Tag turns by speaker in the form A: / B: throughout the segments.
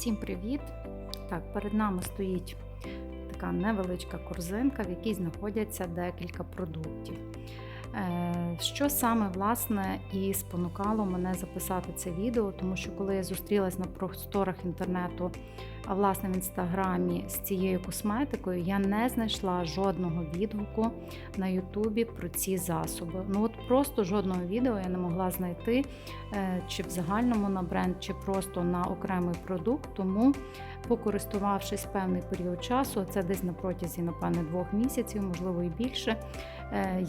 A: Всім привіт! Так, перед нами стоїть така невеличка корзинка, в якій знаходяться декілька продуктів. Е, Що саме власне і спонукало мене записати це відео, тому що коли я зустрілась на просторах інтернету, а власне в інстаграмі з цією косметикою, я не знайшла жодного відгуку на Ютубі про ці засоби. Ну от просто жодного відео я не могла знайти, е, чи в загальному на бренд, чи просто на окремий продукт. Тому, покористувавшись певний період часу, це десь на протязі, напевне, двох місяців, можливо і більше,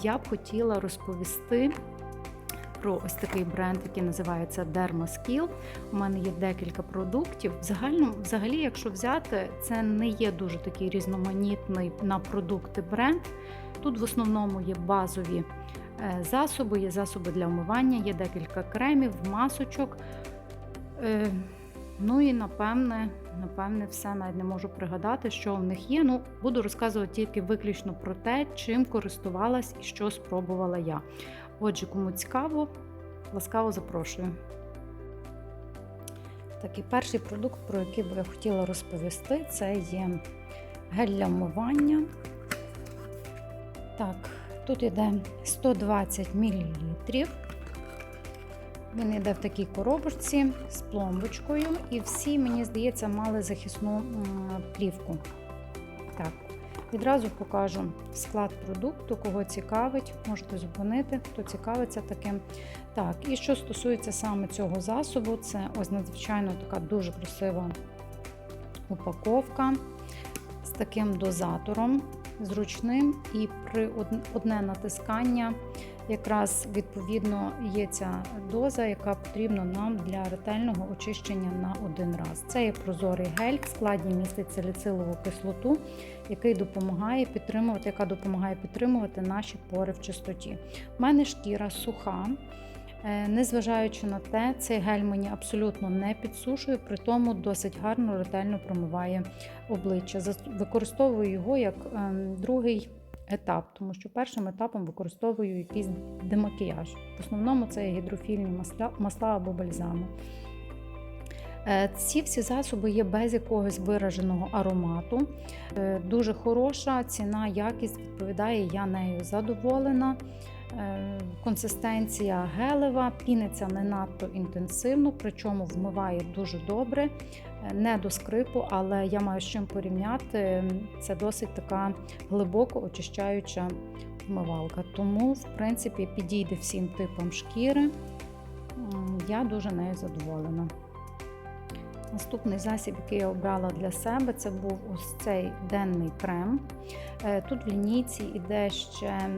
A: я б хотіла розповісти. Про ось такий бренд, який називається Dermaskill. У мене є декілька продуктів. Взагалі, взагалі, якщо взяти, це не є дуже такий різноманітний на продукти бренд. Тут в основному є базові е, засоби, є засоби для вмивання, є декілька кремів, масочок. Ну і напевне, напевне, все навіть не можу пригадати, що в них є. Ну, буду розказувати тільки виключно про те, чим користувалась і що спробувала я. Отже, кому цікаво, ласкаво запрошую. Так, і перший продукт, про який би я хотіла розповісти, це є гель для вмивання. Так, тут йде 120 мл. Він йде в такій коробочці з пломбочкою, і всі, мені здається, мали захисну плівку. Так, відразу покажу склад продукту, кого цікавить, можете зупинити, хто цікавиться таким. Так, і що стосується саме цього засобу, це ось надзвичайно така дуже красива упаковка з таким дозатором зручним, і при одне натискання якраз відповідно є ця доза, яка потрібна нам для ретельного очищення на один раз. Це є прозорий гель, в складі містить саліцилову кислоту, який допомагає підтримувати, яка допомагає підтримувати наші пори в чистоті. У мене шкіра суха. Незважаючи на те, цей гель мені абсолютно не підсушує, при тому досить гарно, ретельно промиває обличчя. Використовую його як ем, другий етап, тому що першим етапом використовую якийсь демакіяж. В основному це гідрофільні масла, масла або бальзами. Е, ці всі засоби є без якогось вираженого аромату. Е, дуже хороша ціна, якість відповідає, я нею задоволена. Е, консистенція гелева, піниться не надто інтенсивно, причому вмиває дуже добре, не до скрипу, але я маю з чим порівняти. Це досить така глибоко очищаюча вмивалка. Тому, в принципі, підійде всім типам шкіри. Я дуже нею задоволена. Наступний засіб, який я обрала для себе, це був ось цей денний крем. Е, тут в лінійці йде ще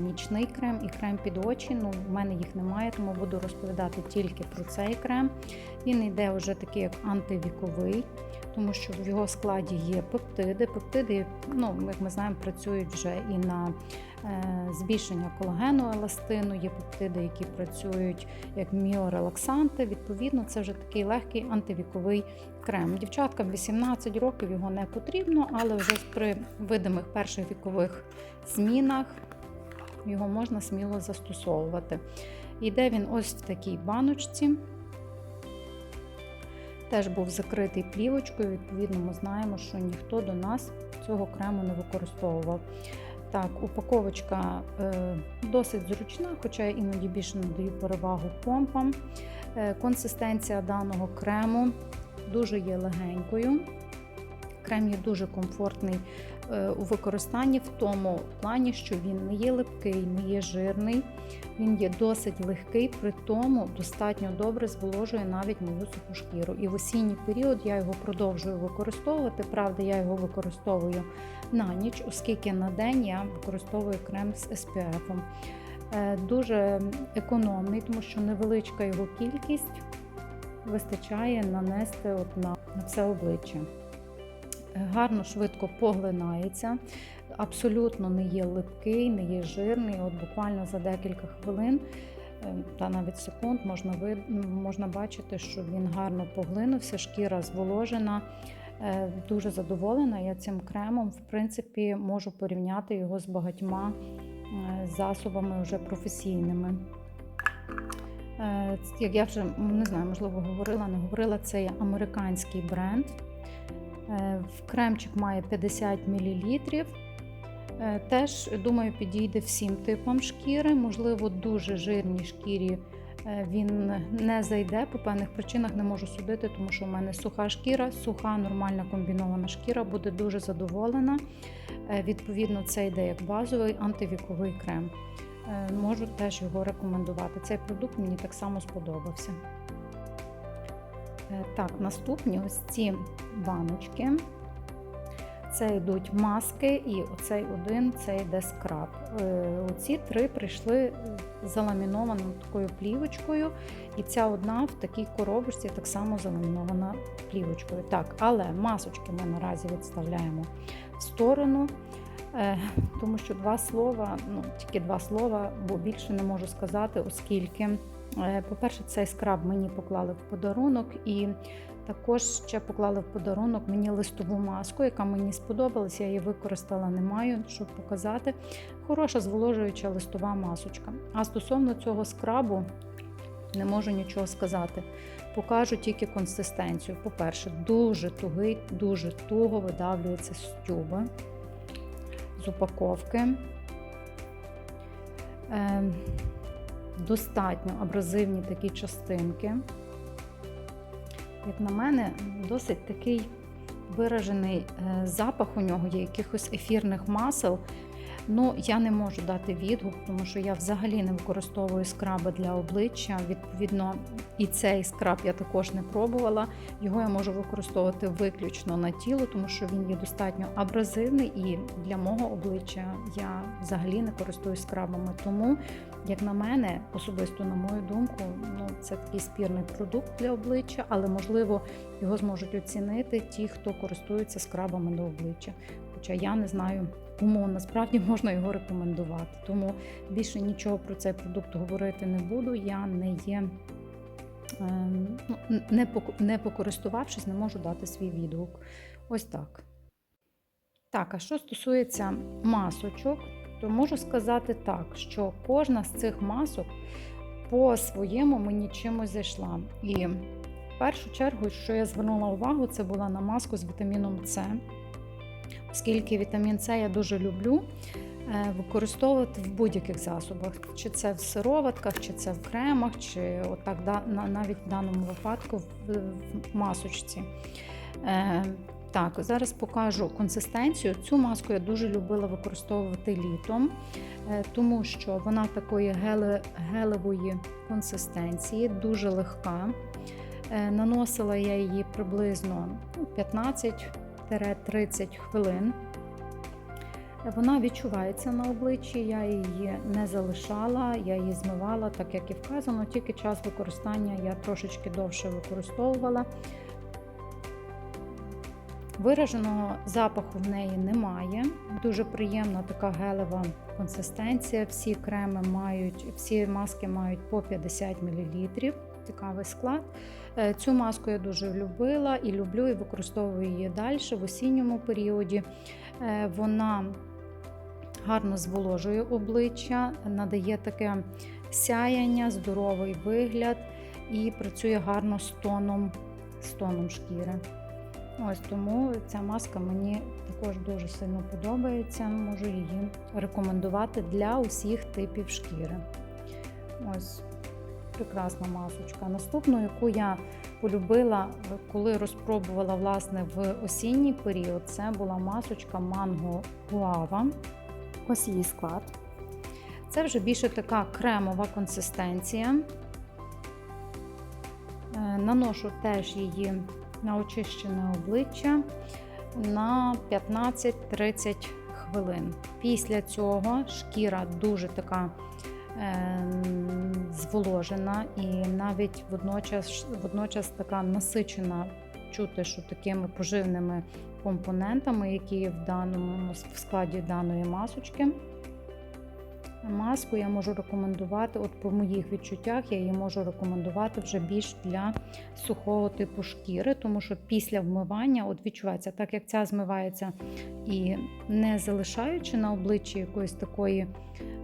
A: нічний крем і крем під очі. Ну, в мене їх немає, тому буду розповідати тільки про цей крем. Він йде вже такий як антивіковий, тому що в його складі є пептиди. Пептиди, ну, як ми знаємо, працюють вже і на збільшення колагену еластину, є пептиди, які працюють як міорелаксанти. Відповідно, це вже такий легкий антивіковий крем. Дівчаткам 18 років його не потрібно, але вже при видимих перших вікових змінах його можна сміло застосовувати. Йде він ось в такій баночці. Теж був закритий плівочкою, відповідно, ми знаємо, що ніхто до нас цього крему не використовував. Так, упаковочка е, досить зручна, хоча іноді більше надаю перевагу помпам. Е, консистенція даного крему дуже є легенькою. Крем є дуже комфортний е, у використанні в тому плані, що він не є липкий, не є жирний, він є досить легкий, при тому достатньо добре зволожує навіть мою суху шкіру. І в осінній період я його продовжую використовувати. Правда, я його використовую на ніч, оскільки на день я використовую крем з SPF. Е, дуже економний, тому що невеличка його кількість вистачає нанести от на, на все обличчя. Гарно, швидко поглинається, абсолютно не є липкий, не є жирний. От буквально за декілька хвилин е, та навіть секунд можна можна бачити, що він гарно поглинувся, шкіра зволожена. Е, дуже задоволена я цим кремом. В принципі, можу порівняти його з багатьма е, засобами вже професійними. Як я вже не знаю, можливо, говорила, не говорила, це є американський бренд. Е, кремчик має 50 мл. Теж, думаю, підійде всім типам шкіри. Можливо, дуже жирній шкірі е, він не зайде. По певних причинах не можу судити, тому що в мене суха шкіра, суха, нормальна комбінована шкіра буде дуже задоволена. Е, Відповідно, це йде як базовий антивіковий крем. Е, Можу теж його рекомендувати. Цей продукт мені так само сподобався. Е, Так, наступні ось ці баночки. Це йдуть маски, і оцей один це йде скраб. Е, Оці три прийшли заламінованою такою плівочкою, і ця одна в такій коробочці так само заламінована плівочкою. Так, але масочки ми наразі відставляємо в сторону, е, тому що два слова, ну тільки два слова, бо більше не можу сказати, оскільки, е, по-перше, цей скраб мені поклали в подарунок і. Також ще поклали в подарунок мені листову маску, яка мені сподобалась. Я її використала, не маю, щоб показати. Хороша зволожуюча листова масочка. А стосовно цього скрабу, не можу нічого сказати. Покажу тільки консистенцію. По-перше, дуже тугий, дуже туго видавлюється з тюби, з упаковки. Е, достатньо абразивні такі частинки як на мене, досить такий виражений е, запах у нього є якихось ефірних масел. Ну, я не можу дати відгук, тому що я взагалі не використовую скраби для обличчя. Відповідно, і цей скраб я також не пробувала. Його я можу використовувати виключно на тіло, тому що він є достатньо абразивний, і для мого обличчя я взагалі не користуюсь скрабами. Тому, як на мене, особисто на мою думку, ну це такий спірний продукт для обличчя, але можливо його зможуть оцінити ті, хто користується скрабами до обличчя. Хоча я не знаю, кому насправді можна його рекомендувати. Тому більше нічого про цей продукт говорити не буду. Я не є, ем, ну, не покористувавшись, не можу дати свій відгук. Ось так. Так, а що стосується масочок, то можу сказати так, що кожна з цих масок по-своєму мені чимось зайшла. І в першу чергу, що я звернула увагу, це була на маску з вітаміном С оскільки вітамін С я дуже люблю е, використовувати в будь-яких засобах, чи це в сироватках, чи це в кремах, чи отак навіть в даному випадку в, в масочці. Так, зараз покажу консистенцію. Цю маску я дуже любила використовувати літом, е, тому що вона такої геле, гелевої консистенції, дуже легка. Е, Наносила я її приблизно ну, 15 30 хвилин. Вона відчувається на обличчі, я її не залишала, я її змивала, так як і вказано, тільки час використання я трошечки довше використовувала. Вираженого запаху в неї немає. Дуже приємна така гелева консистенція. Всі креми мають, всі маски мають по 50 мл. Цікавий склад. Е, Цю маску я дуже любила і люблю, і використовую її далі в осінньому періоді. Е, Вона гарно зволожує обличчя, надає таке сяяння, здоровий вигляд і працює гарно з тоном, з тоном шкіри. Ось тому ця маска мені також дуже сильно подобається. Можу її рекомендувати для усіх типів шкіри. Ось прекрасна масочка. Наступну, яку я полюбила, коли розпробувала власне в осінній період, це була масочка Mango Guava. Ось її склад. Це вже більше така кремова консистенція. Е, Наношу теж її на очищене обличчя на 15-30 хвилин. Після цього шкіра дуже така е, зволожена і навіть водночас, водночас така насичена чути, що такими поживними компонентами, які в даному в складі даної масочки. Маску я можу рекомендувати, от по моїх відчуттях, я її можу рекомендувати вже більш для сухого типу шкіри, тому що після вмивання от відчувається, так як ця змивається і не залишаючи на обличчі якоїсь такої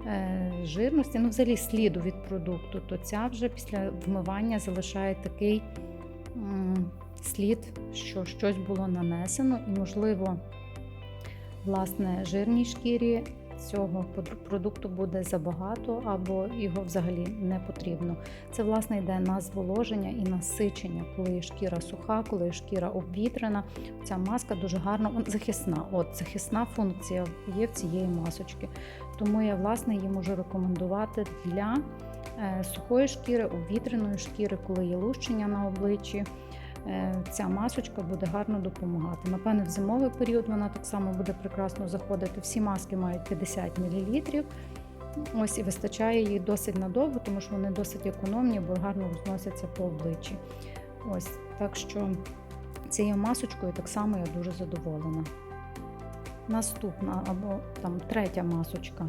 A: е, жирності, ну взагалі сліду від продукту, то ця вже після вмивання залишає такий м, слід, що щось було нанесено, і, можливо, власне, жирній шкірі цього продукту буде забагато або його взагалі не потрібно. Це власне йде на зволоження і насичення, коли шкіра суха, коли шкіра обвітрена. Ця маска дуже гарно захисна. От захисна функція є в цієї масочки. Тому я власне її можу рекомендувати для е, сухої шкіри, обвітреної шкіри, коли є лущення на обличчі. Е, Ця масочка буде гарно допомагати. Напевне, в зимовий період вона так само буде прекрасно заходити. Всі маски мають 50 мл. Ось і вистачає її досить надовго, тому що вони досить економні, бо гарно розносяться по обличчі. Ось так що цією масочкою так само я дуже задоволена. Наступна або там третя масочка.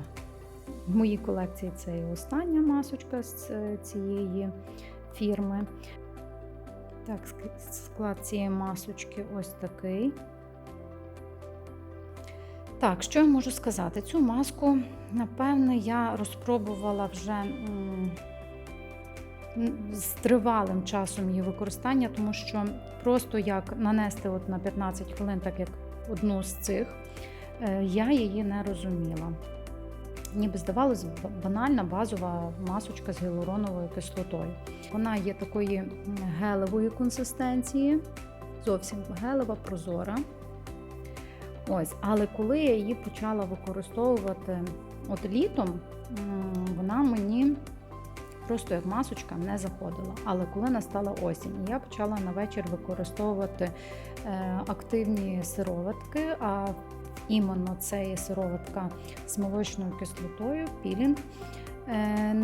A: В моїй колекції це і остання масочка з е, цієї фірми. Так, склад цієї масочки ось такий. Так, що я можу сказати? Цю маску, напевне, я розпробувала вже з тривалим часом її використання, тому що просто як нанести от на 15 хвилин, так як одну з цих, е, я її не розуміла. Ніби здавалось, банальна базова масочка з гіалуроновою кислотою. Вона є такої гелевої консистенції, зовсім гелева, прозора. Ось, але коли я її почала використовувати от літом, вона мені просто як масочка не заходила. Але коли настала осінь, я почала на вечір використовувати е, активні сироватки. А іменно це є сироватка з молочною кислотою, пілінг. Е,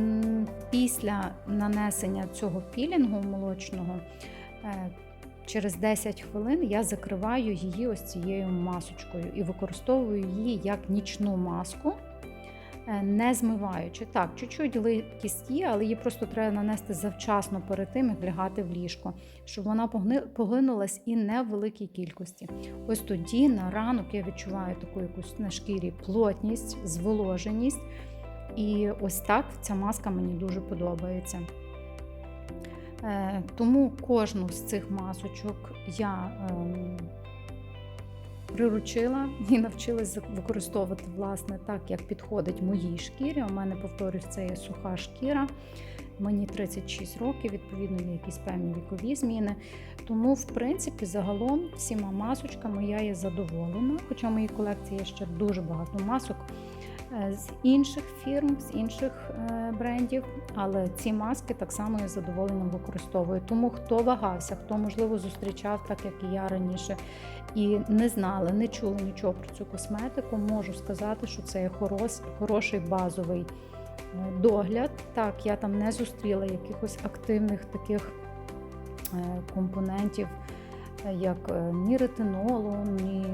A: Після нанесення цього пілінгу молочного е, через 10 хвилин я закриваю її ось цією масочкою і використовую її як нічну маску, не змиваючи. Так, чуть-чуть липкість є, але її просто треба нанести завчасно перед тим, як лягати в ліжко, щоб вона поглинулась і не в великій кількості. Ось тоді на ранок я відчуваю таку якусь на шкірі плотність, зволоженість. І ось так ця маска мені дуже подобається. Е, Тому кожну з цих масочок я ем, приручила і навчилась використовувати власне так, як підходить моїй шкірі. У мене, повторюсь, це є суха шкіра. Мені 36 років, відповідно, є якісь певні вікові зміни. Тому, в принципі, загалом всіма масочками я є задоволена. Хоча в моїй колекції є ще дуже багато масок з інших фірм, з інших е, брендів, але ці маски так само я з використовую. Тому хто вагався, хто можливо зустрічав, так як і я раніше, і не знали, не чули нічого про цю косметику, можу сказати, що це є хороший базовий е, догляд. Так, я там не зустріла якихось активних таких е, компонентів. е, Як е, ні ретинолу, ні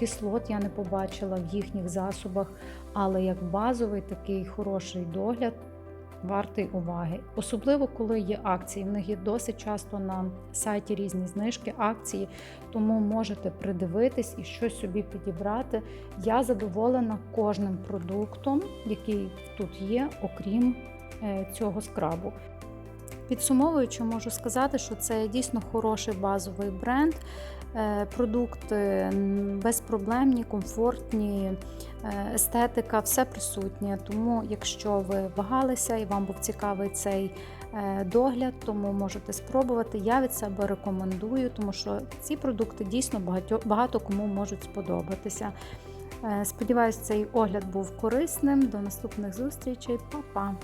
A: кислот я не побачила в їхніх засобах, але як базовий такий хороший догляд вартий уваги. Особливо коли є акції. В них є досить часто на сайті різні знижки, акції, тому можете придивитись і щось собі підібрати. Я задоволена кожним продуктом, який тут є, окрім е, цього скрабу. Підсумовуючи, можу сказати, що це дійсно хороший базовий бренд. Е, Продукти безпроблемні, комфортні, е, естетика, все присутнє. Тому, якщо ви вагалися і вам був цікавий цей е, догляд, тому можете спробувати. Я від себе рекомендую, тому що ці продукти дійсно багато, багато кому можуть сподобатися. Сподіваюсь, цей огляд був корисним. До наступних зустрічей, Па-па!